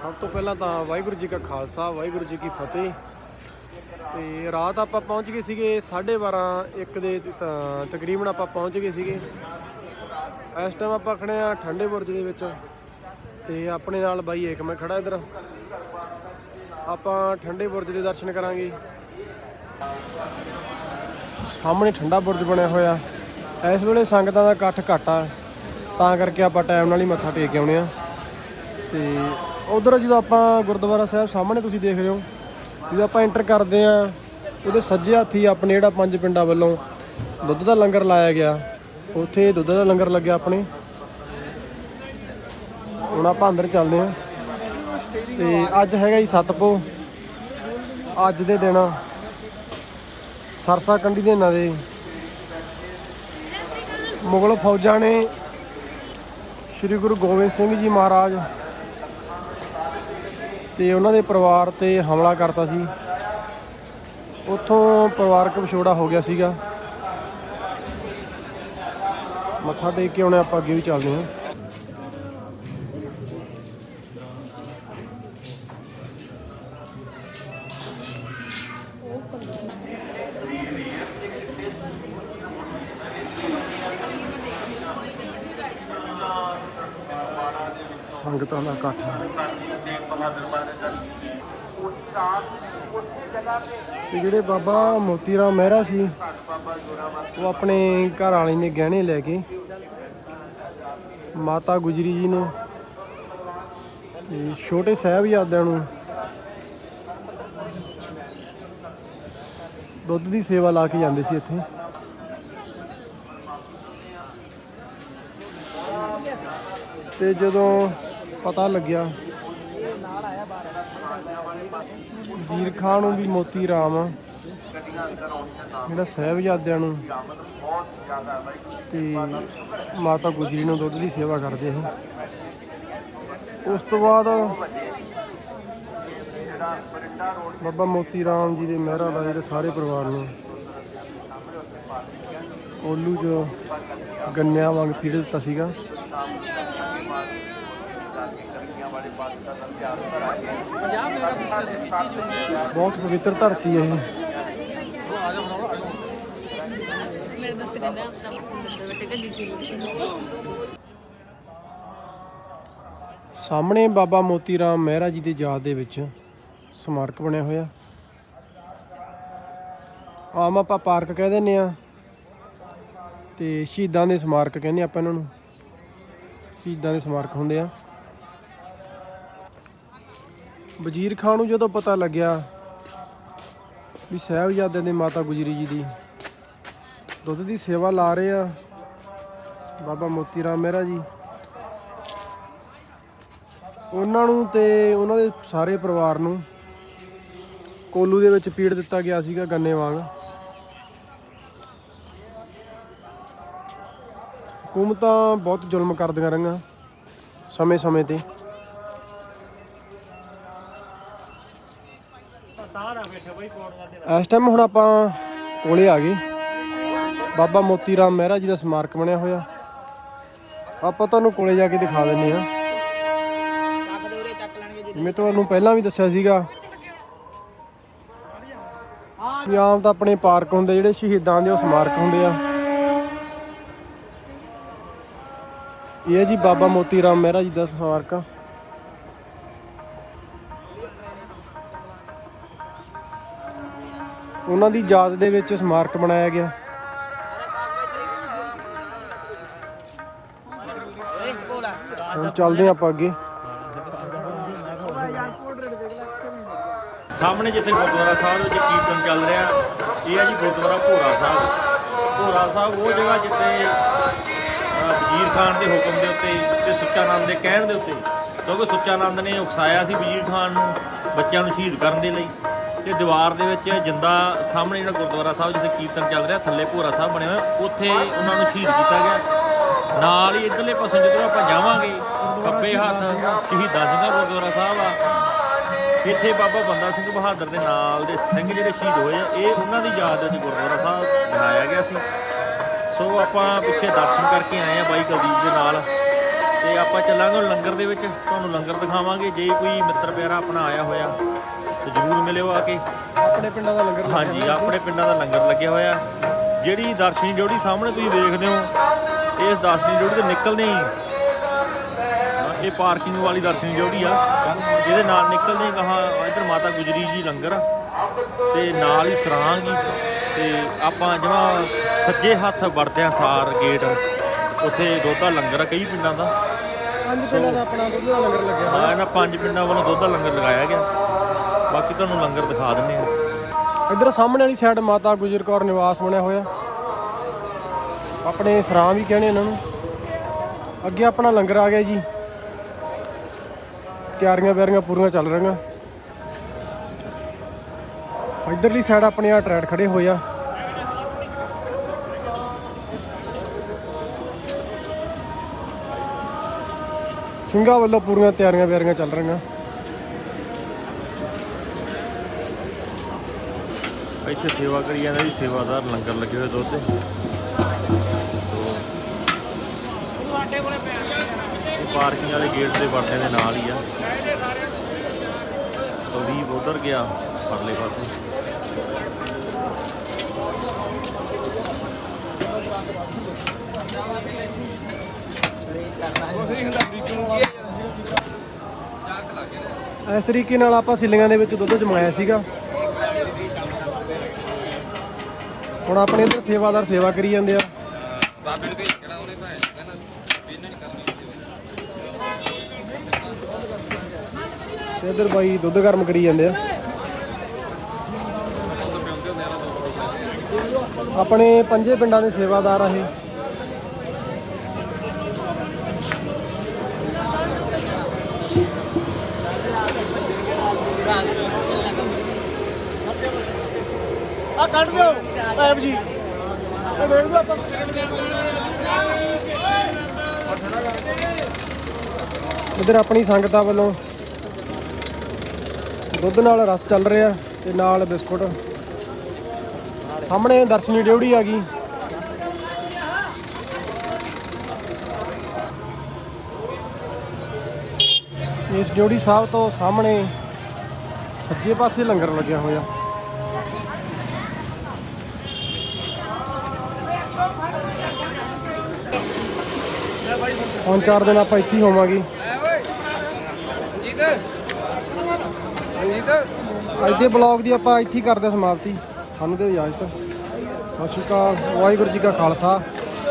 ਸਭ ਤੋਂ ਪਹਿਲਾਂ ਤਾਂ ਵਾਹਿਗੁਰੂ ਜੀ ਕਾ ਖਾਲਸਾ, ਵਾਹਿਗੁਰੂ ਜੀ ਕੀ ਫਤਿਹ। ਤੇ ਰਾਤ ਆਪਾਂ ਪਹੁੰਚ ਗਏ ਸੀਗੇ 12:30 1 ਦੇ ਤਾਂ, ਤਕਰੀਬਨ ਆਪਾਂ ਪਹੁੰਚ ਗਏ ਸੀਗੇ। ਇਸ ਟਾਈਮ ਆਪਾਂ ਖੜੇ ਆ ਠੰਡੇ ਬੁਰਜ ਦੇ ਵਿੱਚ ਤੇ ਆਪਣੇ ਨਾਲ ਬਾਈ ਏਕ ਮੈਂ ਖੜਾ ਇਧਰ। ਆਪਾਂ ਠੰਡੇ ਬੁਰਜ ਦੇ ਦਰਸ਼ਨ ਕਰਾਂਗੇ। ਸਾਹਮਣੇ ਠੰਡਾ ਬੁਰਜ ਬਣਿਆ ਹੋਇਆ। ਇਸ ਵੇਲੇ ਸੰਗਤਾਂ ਦਾ ਇਕੱਠ ਘੱਟ ਆ ਤਾਂ ਕਰਕੇ ਆਪਾਂ ਟਾਈਮ ਨਾਲ ਹੀ ਮੱਥਾ ਟੇਕ ਕੇ ਆਉਣੇ ਆ ਤੇ ਉਧਰ ਜਦੋਂ ਆਪਾਂ ਗੁਰਦੁਆਰਾ ਸਾਹਿਬ ਸਾਹਮਣੇ ਤੁਸੀਂ ਦੇਖ ਰਹੇ ਹੋ, ਜਦੋਂ ਆਪਾਂ ਐਂਟਰ ਕਰਦੇ ਆ ਉਹਦੇ ਸੱਜੇ ਹੱਥੀ ਆਪਣੇ ਜਿਹੜਾ ਪੰਜ ਪਿੰਡਾਂ ਵੱਲੋਂ ਦੁੱਧ ਦਾ ਲੰਗਰ ਲਾਇਆ ਗਿਆ। ਉੱਥੇ ਦੁੱਧ ਦਾ ਲੰਗਰ ਲੱਗਿਆ ਆਪਣੇ। ਹੁਣ ਆਪਾਂ ਅੰਦਰ ਚੱਲਦੇ ਆ ਤੇ ਅੱਜ ਹੈਗਾ ਜੀ ਸਤਪੋ ਅੱਜ ਦੇ ਦਿਨ ਸਰਸਾ ਕੰਡੀ ਦੇ ਨਾਂ ਦੇ ਮੁਗਲ ਫੌਜਾਂ ਨੇ ਸ੍ਰੀ ਗੁਰੂ ਗੋਬਿੰਦ ਸਿੰਘ ਜੀ ਮਹਾਰਾਜ ਤੇ ਉਹਨਾਂ ਦੇ ਪਰਿਵਾਰ ਤੇ ਹਮਲਾ ਕਰਤਾ ਸੀ। ਉੱਥੋਂ ਪਰਿਵਾਰਕ ਵਿਛੋੜਾ ਹੋ ਗਿਆ ਸੀਗਾ। ਮੱਥਾ ਟੇਕ ਕੇ ਆਉਣੇ ਆਪਾਂ ਅੱਗੇ ਵੀ ਚੱਲਦੇ ਹਾਂ। ਸੰਗਤਾਂ ਦਾ ਇਕੱਠ ਤੇ ਜਿਹੜੇ ਬਾਬਾ ਮੋਤੀ ਰਾਮ ਮਹਿਰਾ ਸੀ, ਉਹ ਆਪਣੇ ਘਰ ਵਾਲੇ ਨੇ ਗਹਿਣੇ ਲੈ ਕੇ ਮਾਤਾ ਗੁਜਰੀ ਜੀ ਨੂੰ ਤੇ ਛੋਟੇ ਸਾਹਿਬਜ਼ਾਦਿਆਂ ਨੂੰ ਦੁੱਧ ਦੀ ਸੇਵਾ ਲਾ ਕੇ ਜਾਂਦੇ ਸੀ ਇੱਥੇ। ਤੇ ਜਦੋਂ ਪਤਾ ਲੱਗਿਆ। ਵੀਰ ਖਾਨ ਨੂੰ ਵੀ ਮੋਤੀ ਰਾਮ। ਜਿਹੜਾ ਸਾਹਿਬਜ਼ਾਦਿਆਂ ਨੂੰ ਤੇ ਮਾਤਾ ਗੁਜਰੀ ਨੂੰ ਦੁੱਧ ਦੀ ਸੇਵਾ ਕਰਦੇ ਸੀ। ਉਸ ਤੋਂ ਬਾਅਦ ਬਾਬਾ ਮੋਤੀ ਰਾਮ ਜੀ ਦੇ ਮਹਿਰਾ ਦਾ ਜਿਹੜੇ ਸਾਰੇ ਪਰਿਵਾਰ ਨੂੰ ਓਲੂ ਜੋ ਗੰਨਿਆਂ ਵਾਂਗ ਪੀੜ ਦਿੱਤਾ ਸੀਗਾ। ਬਹੁਤ ਪਵਿੱਤਰ ਧਰਤੀ ਹੈ ਇਹ। ਸਾਹਮਣੇ ਬਾਬਾ ਮੋਤੀ ਰਾਮ ਮਹਿਰਾ ਜੀ ਦੀ ਯਾਦ ਦੇ ਵਿੱਚ ਸਮਾਰਕ ਬਣਿਆ ਹੋਇਆ। ਆਮ ਆਪਾਂ ਪਾਰਕ ਕਹਿ ਦਿੰਦੇ ਆ ਤੇ ਸ਼ਹੀਦਾਂ ਦੇ ਸਮਾਰਕ ਕਹਿੰਦੇ ਆਪਾਂ ਇਹਨਾਂ ਨੂੰ। ਸ਼ਹੀਦਾਂ ਦੇ ਸਮਾਰਕ ਹੁੰਦੇ ਆ। ਵਜ਼ੀਰ ਖਾਨ ਨੂੰ ਜਦੋਂ ਪਤਾ ਲੱਗਿਆ ਵੀ ਸਾਹਿਬਜ਼ਾਦਿਆਂ ਦੇ ਮਾਤਾ ਗੁਜਰੀ ਜੀ ਦੀ ਦੁੱਧ ਦੀ ਸੇਵਾ ਲਾ ਰਹੇ ਆ, ਬਾਬਾ ਮੋਤੀ ਰਾਮ ਮਹਿਰਾ ਜੀ। ਉਹਨਾਂ ਨੂੰ ਤੇ ਉਹਨਾਂ ਦੇ ਸਾਰੇ ਪਰਿਵਾਰ ਨੂੰ ਕੋਲੂ ਦੇ ਵਿੱਚ ਪੀੜ ਦਿੱਤਾ ਗਿਆ ਸੀਗਾ ਗੰਨੇ ਵਾਂਗ ਹਕੂਮਤਾਂ ਬਹੁਤ ਜ਼ੁਲਮ ਕਰਦੀਆਂ ਰਹੀਆਂ ਸਮੇਂ-ਸਮੇਂ ਤੇ। ਇਸ ਟਾਈਮ ਹੁਣ ਆਪਾਂ ਕੋਲੇ ਆ ਗਏ। ਬਾਬਾ ਮੋਤੀ ਰਾਮ ਮਹਿਰਾ ਜੀ ਦਾ ਸਮਾਰਕ ਬਣਿਆ ਹੋਇਆ। ਆਪਾਂ ਤੁਹਾਨੂੰ ਕੋਲੇ ਜਾ ਕੇ ਦਿਖਾ ਦਿੰਨੇ ਆ ਜਿਵੇਂ ਤੁਹਾਨੂੰ ਪਹਿਲਾਂ ਵੀ ਦੱਸਿਆ ਸੀਗਾ। ਵੀ ਆਮ ਤਾਂ ਆਪਣੇ ਪਾਰਕ ਹੁੰਦੇ, ਜਿਹੜੇ ਸ਼ਹੀਦਾਂ ਦੇ ਉਹ ਸਮਾਰਕ ਹੁੰਦੇ ਆ। ਇਹ ਹੈ ਜੀ ਬਾਬਾ ਮੋਤੀ ਰਾਮ ਮਹਿਰਾ ਜੀ ਦਾ ਸਮਾਰਕ। ਉਹਨਾਂ ਦੀ ਯਾਦ ਦੇ ਵਿੱਚ ਸਮਾਰਕ ਬਣਾਇਆ ਗਿਆ। ਹੁਣ ਚੱਲਦੇ ਆਪਾਂ ਅੱਗੇ। ਸਾਹਮਣੇ ਜਿੱਥੇ ਗੁਰਦੁਆਰਾ ਸਾਹਿਬ ਵਿੱਚ ਕੀਰਤਨ ਚੱਲ ਰਿਹਾ, ਇਹ ਹੈ ਜੀ ਗੁਰਦੁਆਰਾ ਭੋਰਾ ਸਾਹਿਬ। ਭੋਰਾ ਸਾਹਿਬ ਉਹ ਜਗ੍ਹਾ ਜਿੱਥੇ ਵਜ਼ੀਰ ਖਾਨ ਦੇ ਹੁਕਮ ਦੇ ਉੱਤੇ ਤੇ ਸੁੱਚਾਨੰਦ ਦੇ ਕਹਿਣ ਦੇ ਉੱਤੇ, ਕਿਉਂਕਿ ਸੁੱਚਾਨੰਦ ਨੇ ਉਕਸਾਇਆ ਸੀ ਵਜ਼ੀਰ ਖਾਨ ਨੂੰ ਬੱਚਿਆਂ ਨੂੰ ਸ਼ਹੀਦ ਕਰਨ ਦੇ ਲਈ। ਤੇ ਦੀਵਾਰ ਦੇ ਵਿੱਚ ਜਿੰਦਾ ਸਾਹਮਣੇ ਜਿਹੜਾ ਗੁਰਦੁਆਰਾ ਸਾਹਿਬ, ਜਿੱਥੇ ਕੀਰਤਨ ਚੱਲ ਰਿਹਾ, ਥੱਲੇ ਭੋਰਾ ਸਾਹਿਬ ਬਣਿਆ ਹੋਇਆ ਉੱਥੇ ਉਹਨਾਂ ਨੂੰ ਸ਼ਹੀਦ ਕੀਤਾ ਗਿਆ। ਨਾਲ ਹੀ ਇਧਰਲੇ ਪਾਸੇ ਜਦੋਂ ਆਪਾਂ ਜਾਵਾਂਗੇ, ਖੱਬੇ ਹੱਥ ਸ਼ਹੀਦਾਂ ਸਿੰਘਾਂ ਗੁਰਦੁਆਰਾ ਸਾਹਿਬ ਆ। ਇੱਥੇ ਬਾਬਾ ਬੰਦਾ ਸਿੰਘ ਬਹਾਦਰ ਦੇ ਨਾਲ ਦੇ ਸਿੰਘ ਜਿਹੜੇ ਸ਼ਹੀਦ ਹੋਏ ਆ, ਇਹ ਉਹਨਾਂ ਦੀ ਯਾਦ ਵਿੱਚ ਗੁਰਦੁਆਰਾ ਸਾਹਿਬ ਬਣਾਇਆ ਗਿਆ ਸੀ। ਸੋ ਆਪਾਂ ਪਿੱਛੇ ਦਰਸ਼ਨ ਕਰਕੇ ਆਏ ਆ ਬਾਈ ਕੁਲਦੀਪ ਦੇ ਨਾਲ। ਤੇ ਆਪਾਂ ਚੱਲਾਂਗੇ ਲੰਗਰ ਦੇ ਵਿੱਚ, ਤੁਹਾਨੂੰ ਲੰਗਰ ਦਿਖਾਵਾਂਗੇ, ਜੇ ਕੋਈ ਮਿੱਤਰ ਪਿਆਰਾ ਆਪਣਾ ਆਇਆ ਹੋਇਆ। ਤੇ ਜਰੂਰ ਮਿਲਿਓ ਆ ਕੇ। ਆਪਣੇ ਪਿੰਡਾਂ ਦਾ ਲੰਗਰ ਹਾਂਜੀ ਆਪਣੇ ਪਿੰਡਾਂ ਦਾ ਲੰਗਰ ਲੱਗਿਆ ਹੋਇਆ। ਜਿਹੜੀ ਦਰਸ਼ਨੀ ਜੋੜੀ ਸਾਹਮਣੇ ਤੁਸੀਂ ਵੇਖਦੇ ਹੋ ਇਸ ਦਰਸ਼ਨੀ ਜੋੜੀ ਤੋਂ ਨਿਕਲਦੇ ਹੀ ਇਹ ਪਾਰਕਿੰਗ ਵਾਲੀ ਦਰਸ਼ਨੀ ਜੋੜੀ ਆ। ਜਿਹਦੇ ਨਾਲ ਨਿਕਲਦੇ ਹੀ ਕਹਾ ਇੱਧਰ ਮਾਤਾ ਗੁਜਰੀ ਜੀ ਲੰਗਰ ਤੇ ਨਾਲ ਹੀ ਸਰਾਂ ਜੀ। ਤੇ ਆਪਾਂ ਜਮਾ ਸੱਜੇ ਹੱਥ ਵੜਦਿਆਂ ਸਾਰ ਗੇਟ ਉੱਥੇ ਦੋਤਾ ਲੰਗਰ ਆ ਕਈ ਪਿੰਡਾਂ ਦਾ। ਪੰਜ ਪਿੰਡਾਂ ਦਾ ਆਪਣਾ ਦੁੱਧ ਦਾ ਲੰਗਰ ਲੱਗਿਆ ਹੋਇਆ। ਹਾਂ ਇਹਨਾਂ ਪੰਜ ਪਿੰਡਾਂ ਵੱਲੋਂ ਦੁੱਧ ਦਾ ਲੰਗਰ ਲਗਾਇਆ ਗਿਆ। ਬਾਕੀ ਤੁਹਾਨੂੰ ਲੰਗਰ ਦਿਖਾ ਦਿੰਨੇ ਆ ਇੱਧਰ ਸਾਹਮਣੇ ਵਾਲੀ ਸਾਈਡ ਮਾਤਾ ਗੁਜਰ ਕੌਰ ਨਿਵਾਸ ਬਣਿਆ ਹੋਇਆ। ਆਪਣੇ ਸਰਾਂ ਵੀ ਕਹਿੰਦੇ ਇਹਨਾਂ ਨੂੰ। ਅੱਗੇ ਆਪਣਾ ਲੰਗਰ ਆ ਗਿਆ ਜੀ। ਤਿਆਰੀਆਂ ਬਿਆਰੀਆਂ ਪੂਰੀਆਂ ਚੱਲ ਰਹੀਆਂ। ਇੱਧਰਲੀ ਸਾਈਡ ਆਪਣੇ ਆ ਟਰੈਡ ਖੜੇ ਹੋਏ ਆ। ਸਿੰਘਾਂ ਵੱਲੋਂ ਪੂਰੀਆਂ ਤਿਆਰੀਆਂ ਬਿਆਰੀਆਂ ਚੱਲ ਰਹੀਆਂ। ਇੱਥੇ ਸੇਵਾ ਕਰੀ ਜਾਂਦਾ ਜੀ, ਸੇਵਾਦਾਰ ਲੰਗਰ ਲੱਗੇ ਹੋਏ ਦੁੱਧ ਦੇ ਪਾਰਕਿੰਗ ਵਾਲੇ ਗੇਟ ਦੇ ਵੜਦੇ ਦੇ ਨਾਲ ਹੀ ਆ। ਕੁਲਦੀਪ ਉਧਰ ਗਿਆ, ਪਰਲੇ ਪਾਸੇ। ਇਸ ਤਰੀਕੇ ਨਾਲ ਆਪਾਂ ਸਿੱਲੀਆਂ ਦੇ ਵਿੱਚ ਦੁੱਧ ਜਮਾਇਆ ਸੀਗਾ। ਹੁਣ ਆਪਣੇ ਇੱਧਰ ਸੇਵਾਦਾਰ ਸੇਵਾ ਕਰੀ ਜਾਂਦੇ ਆ। ਤੇ ਇੱਧਰ ਬਾਈ ਦੁੱਧ ਗਰਮ ਕਰੀ ਜਾਂਦੇ ਆ। ਆਪਣੇ ਪੰਜੇ ਪਿੰਡਾਂ ਦੇ ਸੇਵਾਦਾਰ ਆ ਇਹ। ਆ ਕੱਢ ਦਿਓ। ਪੈਪ ਜੀ। ਇਹ ਵੇਖ ਲਓ ਆਪਾਂ ਇਧਰ ਆਪਣੀ ਸੰਗਤਾਂ ਵੱਲੋਂ ਦੁੱਧ ਨਾਲ ਰਸ ਚੱਲ ਰਿਹਾ ਤੇ ਨਾਲ ਬਿਸਕੁਟ। ਸਾਹਮਣੇ ਦਰਸ਼ਨੀ ਡਿਊੜੀ ਆ ਗਈ। ਇਸ ਡਿਊੜੀ ਸਾਹਿਬ ਤੋਂ ਸਾਹਮਣੇ ਸੱਜੇ ਪਾਸੇ ਲੰਗਰ ਲੱਗਿਆ ਹੋਇਆ। ਹੁਣ ਚਾਰ ਦਿਨ ਆਪਾਂ ਇੱਥੇ ਹੀ ਹੋਵਾਂਗੇ। ਅੱਜ ਦੇ ਬਲੌਗ ਦੀ ਆਪਾਂ ਇੱਥੇ ਹੀ ਕਰਦੇ ਹਾਂ ਸਮਾਪਤੀ। ਸਾਨੂੰ ਤੇ ਇਜਾਜ਼ਤ। ਸਤਿ ਸ਼੍ਰੀ ਅਕਾਲ। ਵਾਹਿਗੁਰੂ ਜੀ ਕਾ ਖਾਲਸਾ।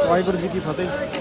ਵਾਹਿਗੁਰੂ ਜੀ ਕੀ ਫਤਿਹ।